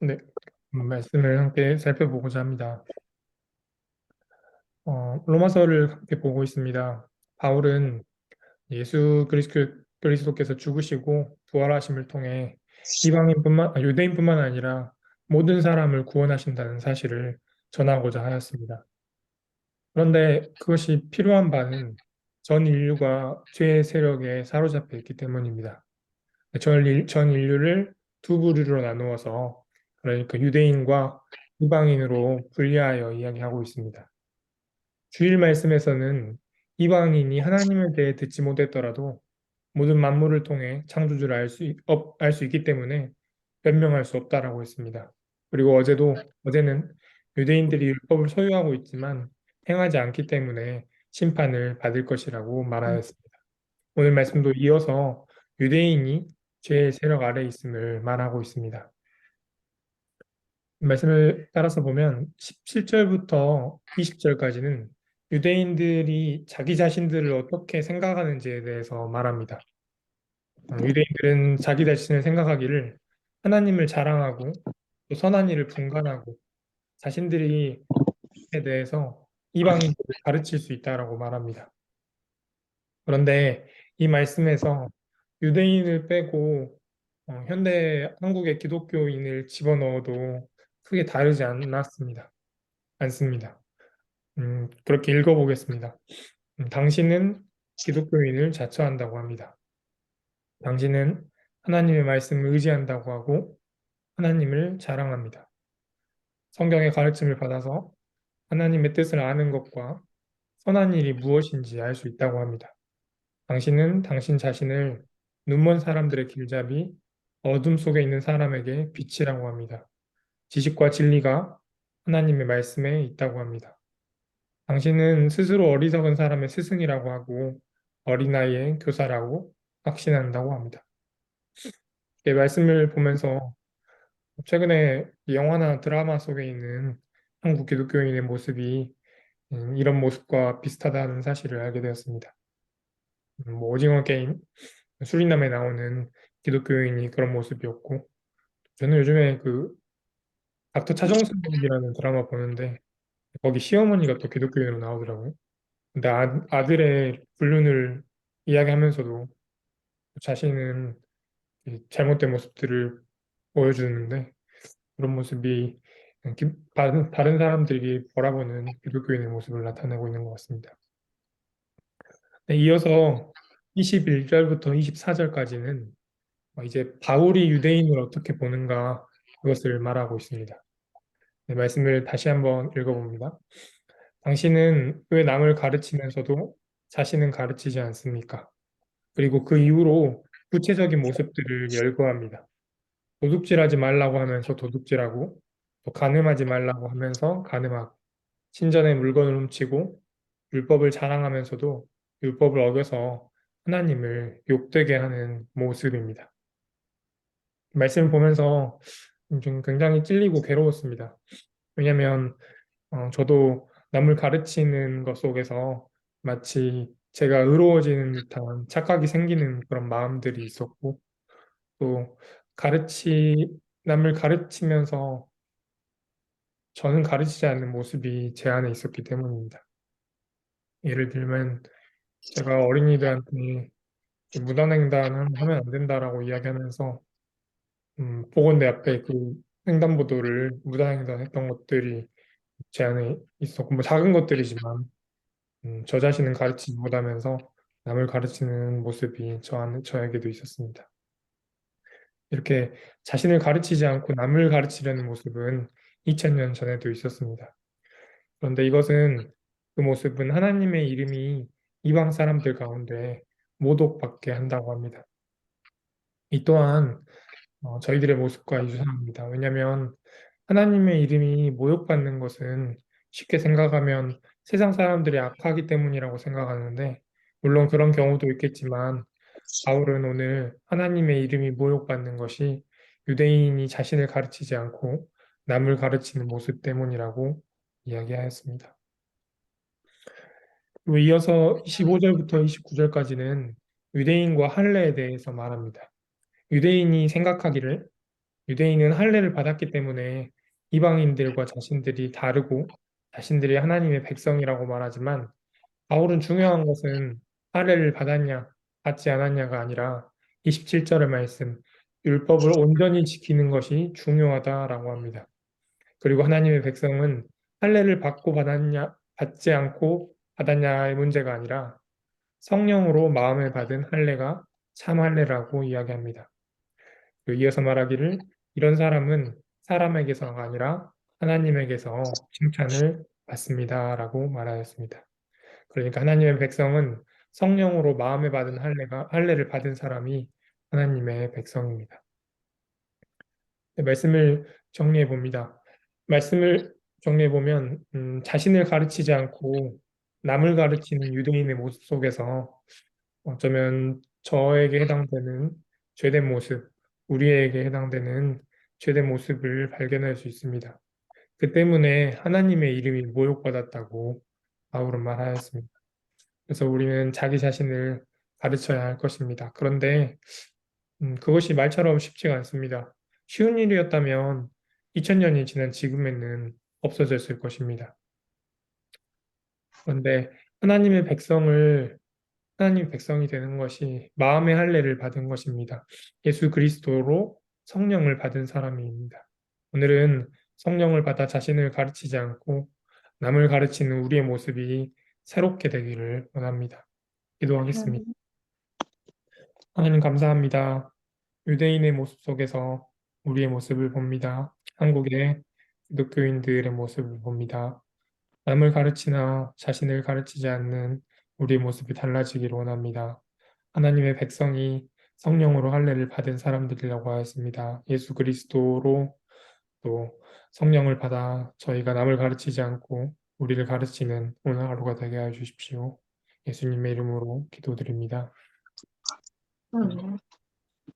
네, 음, 말씀을 함께 살펴보고자 합니다. 어, 로마서를 함께 보고 있습니다. 바울은 예수 그리스도, 그리스도 께서 죽으시고 부활하심을 통해 이방인뿐만 아, 유대인뿐만 아니라 모든 사람을 구원하신다는 사실을 전하고자 하였습니다. 그런데 그것이 필요한 바는 전 인류가 죄의 세력에 사로잡혀 있기 때문입니다. 전, 인- 전 인류를 두 부류로 나누어서 그러니까 유대인과 이방인으로 분리하여 이야기하고 있습니다. 주일 말씀에서는 이방인이 하나님에 대해 듣지 못했더라도 모든 만물을 통해 창조주를 알 수, 알 수 있기 때문에 변명할 수 없다라고 했습니다. 그리고 어제도, 어제는 유대인들이 율법을 소유하고 있지만 행하지 않기 때문에 심판을 받을 것이라고 말하였습니다. 오늘 말씀도 이어서 유대인이 죄의 세력 아래 있음을 말하고 있습니다. 말씀을 따라서 보면 17절부터 20절까지는 유대인들이 자기 자신들을 어떻게 생각하는지에 대해서 말합니다. 어, 유대인들은 자기 자신을 생각하기를 하나님을 자랑하고 또 선한 일을 분간하고 자신들이 에 대해서 이방인들을 가르칠 수 있다라고 말합니다. 그런데 이 말씀에서 유대인을 빼고 어, 현대 한국의 기독교인을 집어넣어도 크게 다르지 않았습니다. 않습니다. 음, 그렇게 읽어보겠습니다. 음, 당신은 기독교인을 자처한다고 합니다. 당신은 하나님의 말씀을 의지한다고 하고 하나님을 자랑합니다. 성경의 가르침을 받아서 하나님의 뜻을 아는 것과 선한 일이 무엇인지 알 수 있다고 합니다. 당신은 당신 자신을 눈먼 사람들의 길잡이, 어둠 속에 있는 사람에게 빛이라고 합니다. 지식과 진리가 하나님의 말씀에 있다고 합니다. 당신은 스스로 어리석은 사람의 스승이라고 하고 어린아이의 교사라고 확신한다고 합니다. 이 말씀을 보면서 최근에 영화나 드라마 속에 있는 한국 기독교인의 모습이 음, 이런 모습과 비슷하다는 사실을 알게 되었습니다. 음, 뭐 오징어 게임, 수리남에 나오는 기독교인이 그런 모습이었고 저는 요즘에 그 닥터 차정숙이라는 드라마 보는데 거기 시어머니가 또 기독교인으로 나오더라고요. 근데 아, 아들의 불륜을 이야기하면서도 자신은 이 잘못된 모습들을 보여주는데 그런 모습이 기- 다른, 다른 사람들이 바라보는 기독교인의 모습을 나타내고 있는 것 같습니다. 네, 이어서 21절부터 24절까지는 이제 바울이 유대인을 어떻게 보는가 그것을 말하고 있습니다. 네, 말씀을 다시 한번 읽어봅니다. 당신은 왜 남을 가르치면서도 자신은 가르치지 않습니까? 그리고 그 이후로 구체적인 모습들을 열거합니다. 도둑질하지 말라고 하면서 도둑질하고 또 간음하지 말라고 하면서 간음하고 신전의 물건을 훔치고 율법을 자랑하면서도 율법을 어겨서 하나님을 욕되게 하는 모습입니다. 말씀을 보면서 좀 굉장히 찔리고 괴로웠습니다. 왜냐하면 어, 저도 남을 가르치는 것 속에서 마치 제가 의로워지는 듯한 착각이 생기는 그런 마음들이 있었고 또 가르치 남을 가르치면서 저는 가르치지 않는 모습이 제 안에 있었기 때문입니다. 예를 들면 제가 어린이들한테 무단횡단은 하면 안 된다라고 이야기하면서 음, 보건대 앞에 그 횡단보도를 무단횡단했던 것들이 제 안에 있었고 뭐 작은 것들이지만 음, 저 자신은 가르치지 못하면서 남을 가르치는 모습이 저 안, 저에게도 있었습니다. 이렇게 자신을 가르치지 않고 남을 가르치려는 모습은 2000년 전에도 있었습니다. 그런데 이것은 그 모습은 하나님의 이름이 이방 사람들 가운데 모독받게 한다고 합니다. 이 또한 어, 저희들의 모습과 유사합니다. 왜냐하면 하나님의 이름이 모욕받는 것은 쉽게 생각하면 세상 사람들이 악하기 때문이라고 생각하는데 물론 그런 경우도 있겠지만 바울은 오늘 하나님의 이름이 모욕받는 것이 유대인이 자신을 가르치지 않고 남을 가르치는 모습 때문이라고 이야기하였습니다. 그리고 이어서 25절부터 29절까지는 유대인과 할례에 대해서 말합니다. 유대인이 생각하기를 유대인은 할례를 받았기 때문에 이방인들과 자신들이 다르고 자신들이 하나님의 백성이라고 말하지만 바울은 중요한 것은 할례를 받았냐 받지 않았냐가 아니라 27절의 말씀 율법을 온전히 지키는 것이 중요하다라고 합니다. 그리고 하나님의 백성은 할례를 받고 받았냐 받지 않고 받았냐의 문제가 아니라 성령으로 마음에 받은 할례가 참 할례라고 이야기합니다. 그 이어서 말하기를 이런 사람은 사람에게서가 아니라 하나님에게서 칭찬을 받습니다라고 말하였습니다. 그러니까 하나님의 백성은 성령으로 마음에 받은 할례가 할례를 받은 사람이 하나님의 백성입니다. 네, 말씀을 정리해 봅니다. 말씀을 정리해 보면 음, 자신을 가르치지 않고 남을 가르치는 유대인의 모습 속에서 어쩌면 저에게 해당되는 죄된 모습, 우리에게 해당되는 죄된 모습을 발견할 수 있습니다. 그 때문에 하나님의 이름이 모욕받았다고 바울은 말하였습니다. 그래서 우리는 자기 자신을 가르쳐야 할 것입니다. 그런데 음, 그것이 말처럼 쉽지가 않습니다. 쉬운 일이었다면 2000년이 지난 지금에는 없어졌을 것입니다. 그런데 하나님의 백성을 하나님 백성이 되는 것이 마음의 할례를 받은 것입니다. 예수 그리스도로 성령을 받은 사람입니다. 오늘은 성령을 받아 자신을 가르치지 않고 남을 가르치는 우리의 모습이 새롭게 되기를 원합니다. 기도하겠습니다. 하나님 감사합니다. 유대인의 모습 속에서 우리의 모습을 봅니다. 한국의 기독교인들의 모습을 봅니다. 남을 가르치나 자신을 가르치지 않는 우리의 모습이 달라지기를 원합니다. 하나님의 백성이 성령으로 할례를 받은 사람들이라고 하였습니다. 예수 그리스도로 또 성령을 받아 저희가 남을 가르치지 않고 우리를 가르치는 오늘 하루가 되게 해 주십시오. 예수님의 이름으로 기도드립니다. 음.